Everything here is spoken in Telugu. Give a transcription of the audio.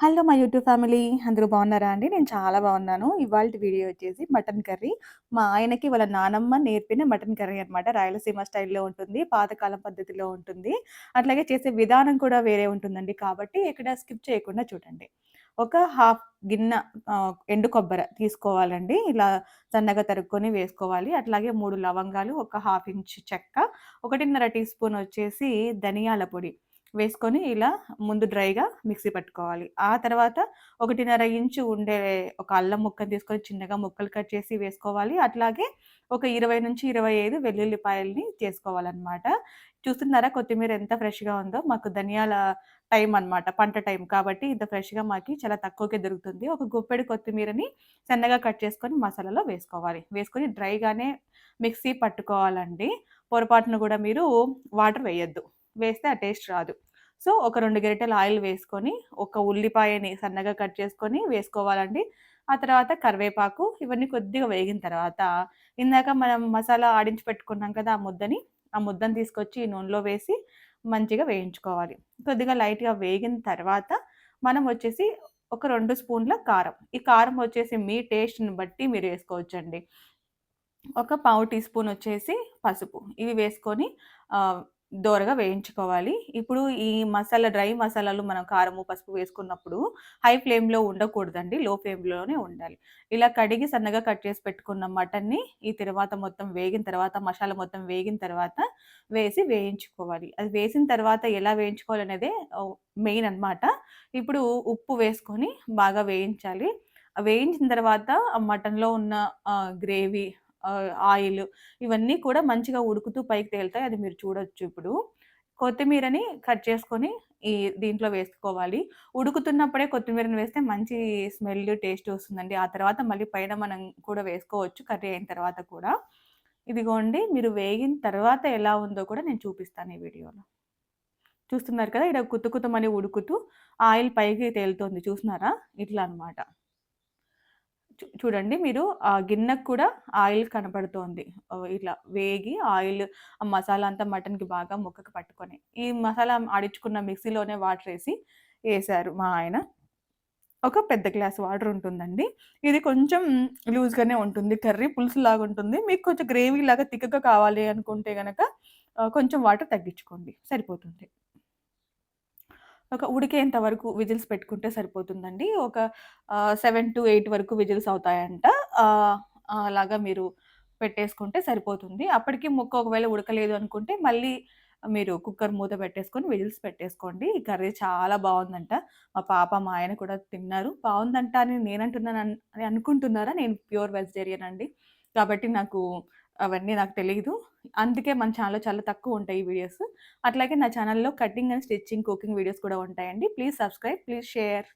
హలో మా యూట్యూబ్ ఫ్యామిలీ. అందరూ బాగున్నారా అండి? నేను చాలా బాగున్నాను. ఇవాళ వీడియో వచ్చేసి మటన్ కర్రీ. మా ఆయనకి వాళ్ళ నానమ్మ నేర్పిన మటన్ కర్రీ అనమాట రాయలసీమ స్టైల్లో ఉంటుంది పాతకాలం పద్ధతిలో ఉంటుంది. అట్లాగే చేసే విధానం కూడా వేరే ఉంటుందండి. కాబట్టి ఇక్కడ స్కిప్ చేయకుండా చూడండి. ఒక హాఫ్ గిన్నె ఎండు కొబ్బరి తీసుకోవాలండి. ఇలా సన్నగా తరుక్కొని వేసుకోవాలి. అట్లాగే మూడు లవంగాలు ఒక హాఫ్ ఇంచ్ చెక్క ఒకటిన్నర టీ స్పూన్ వచ్చేసి ధనియాల పొడి. వేసుకొని ఇలా ముందు డ్రైగా మిక్సీ పట్టుకోవాలి. ఆ తర్వాత ఒకటిన్నర ఇంచు ఉండే ఒక అల్లం ముక్కను తీసుకొని చిన్నగా ముక్కలు కట్ చేసి వేసుకోవాలి. అట్లాగే ఒక ఇరవై నుంచి ఇరవై ఐదు వెల్లుల్లిపాయల్ని చేసుకోవాలన్నమాట. చూస్తున్నారా కొత్తిమీర ఎంత ఫ్రెష్గా ఉందో? మాకు ధనియాల టైం అనమాట పంట టైం కాబట్టి ఇంత ఫ్రెష్గా మాకు చాలా తక్కువకే దొరుకుతుంది. ఒక గుప్పెడు కొత్తిమీరని సన్నగా కట్ చేసుకొని మసాలాలో వేసుకోవాలి. వేసుకొని డ్రైగానే మిక్సీ పట్టుకోవాలండి. పొరపాటును కూడా మీరు వాటర్ వేయొద్దు. వేస్తే ఆ టేస్ట్ రాదు. సో ఒక రెండు గరిటెలు ఆయిల్ వేసుకొని ఒక ఉల్లిపాయని సన్నగా కట్ చేసుకొని వేసుకోవాలండి. ఆ తర్వాత కరివేపాకు ఇవన్నీ కొద్దిగా వేగిన తర్వాత ఇందాక మనం మసాలా ఆడించి పెట్టుకున్నాం కదా ఆ ముద్దని ఆ ముద్దని తీసుకొచ్చి నూనెలో వేసి మంచిగా వేయించుకోవాలి. కొద్దిగా లైట్గా వేగిన తర్వాత మనం వచ్చేసి ఒక రెండు స్పూన్ల కారం. ఈ కారం వచ్చేసి మీ టేస్ట్ని బట్టి మీరు వేసుకోవచ్చండి. ఒక పావు టీ స్పూన్ వచ్చేసి పసుపు. ఇవి వేసుకొని దోరగా వేయించుకోవాలి. ఇప్పుడు ఈ మసాలా డ్రై మసాలాలు మనం కారము పసుపు వేసుకున్నప్పుడు హై ఫ్లేమ్లో ఉండకూడదండి. లో ఫ్లేమ్లోనే ఉండాలి. ఇలా కడిగి సన్నగా కట్ చేసి పెట్టుకున్న మటన్ని ఈ తర్వాత మొత్తం వేగిన తర్వాత మసాలా మొత్తం వేగిన తర్వాత వేసి వేయించుకోవాలి. అది వేసిన తర్వాత ఎలా వేయించుకోవాలనేదే మెయిన్ అనమాట ఇప్పుడు ఉప్పు వేసుకొని బాగా వేయించాలి. వేయించిన తర్వాత ఆ మటన్లో ఉన్న గ్రేవీ ఆయిల్ ఇవన్నీ కూడా మంచిగా ఉడుకుతూ పైకి తేలుతాయి. అది మీరు చూడొచ్చు ఇప్పుడు. కొత్తిమీరని కట్ చేసుకొని ఈ దీంట్లో వేసుకోవాలి. ఉడుకుతున్నప్పుడే కొత్తిమీరని వేస్తే మంచి స్మెల్ టేస్ట్ వస్తుందండి. ఆ తర్వాత మళ్ళీ పైన మనం కూడా వేసుకోవచ్చు కర్రీ అయిన తర్వాత కూడా. ఇదిగోండి మీరు వేగిన తర్వాత ఎలా ఉందో కూడా నేను చూపిస్తాను ఈ వీడియోలో. చూస్తున్నారు కదా ఇక్కడ కుతుకుతమని ఉడుకుతూ ఆయిల్ పైకి తేలుతుంది. చూస్తున్నారా? ఇట్లా అనమాట చూడండి మీరు ఆ గిన్నెకు కూడా ఆయిల్ కనపడుతోంది ఇట్లా వేగి ఆయిల్ ఆ మసాలా అంతా మటన్కి బాగా ముక్కకు పట్టుకొని ఈ మసాలా ఆడించుకున్న మిక్సీలోనే వాటర్ వేసి వేసారు మా ఆయన. ఒక పెద్ద గ్లాస్ వాటర్ ఉంటుందండి. ఇది కొంచెం లూజ్గానే ఉంటుంది కర్రీ పులుసు లాగా ఉంటుంది. మీకు కొంచెం గ్రేవీ లాగా తిక్కగా కావాలి అనుకుంటే కనుక కొంచెం వాటర్ తగ్గించుకోండి. సరిపోతుంది. ఒక ఉడికేంత వరకు విజిల్స్ పెట్టుకుంటే సరిపోతుందండి. ఒక సెవెన్ టు ఎయిట్ వరకు విజిల్స్ అవుతాయంట. అలాగా మీరు పెట్టేసుకుంటే సరిపోతుంది. అప్పటికి ముక్క ఒకవేళ ఉడకలేదు అనుకుంటే మళ్ళీ మీరు కుక్కర్ మూత పెట్టేసుకొని విజిల్స్ పెట్టేసుకోండి. ఈ కర్రీ చాలా బాగుందంట మా పాప, మా ఆయన కూడా తిన్నారు. బాగుందంట అని నేనంటున్నాను అని అనుకుంటున్నారా? నేను ప్యూర్ వెజిటేరియన్ అండి. కాబట్టి నాకు అవన్నీ నాకు తెలియదు అందుకే మన ఛానల్‌లో చాలా తక్కువ ఉంటాయి ఈ వీడియోస్. అట్లాగే నా ఛానల్‌లో cutting and stitching, cooking videos కూడా ఉంటాయండి. Please subscribe, please share.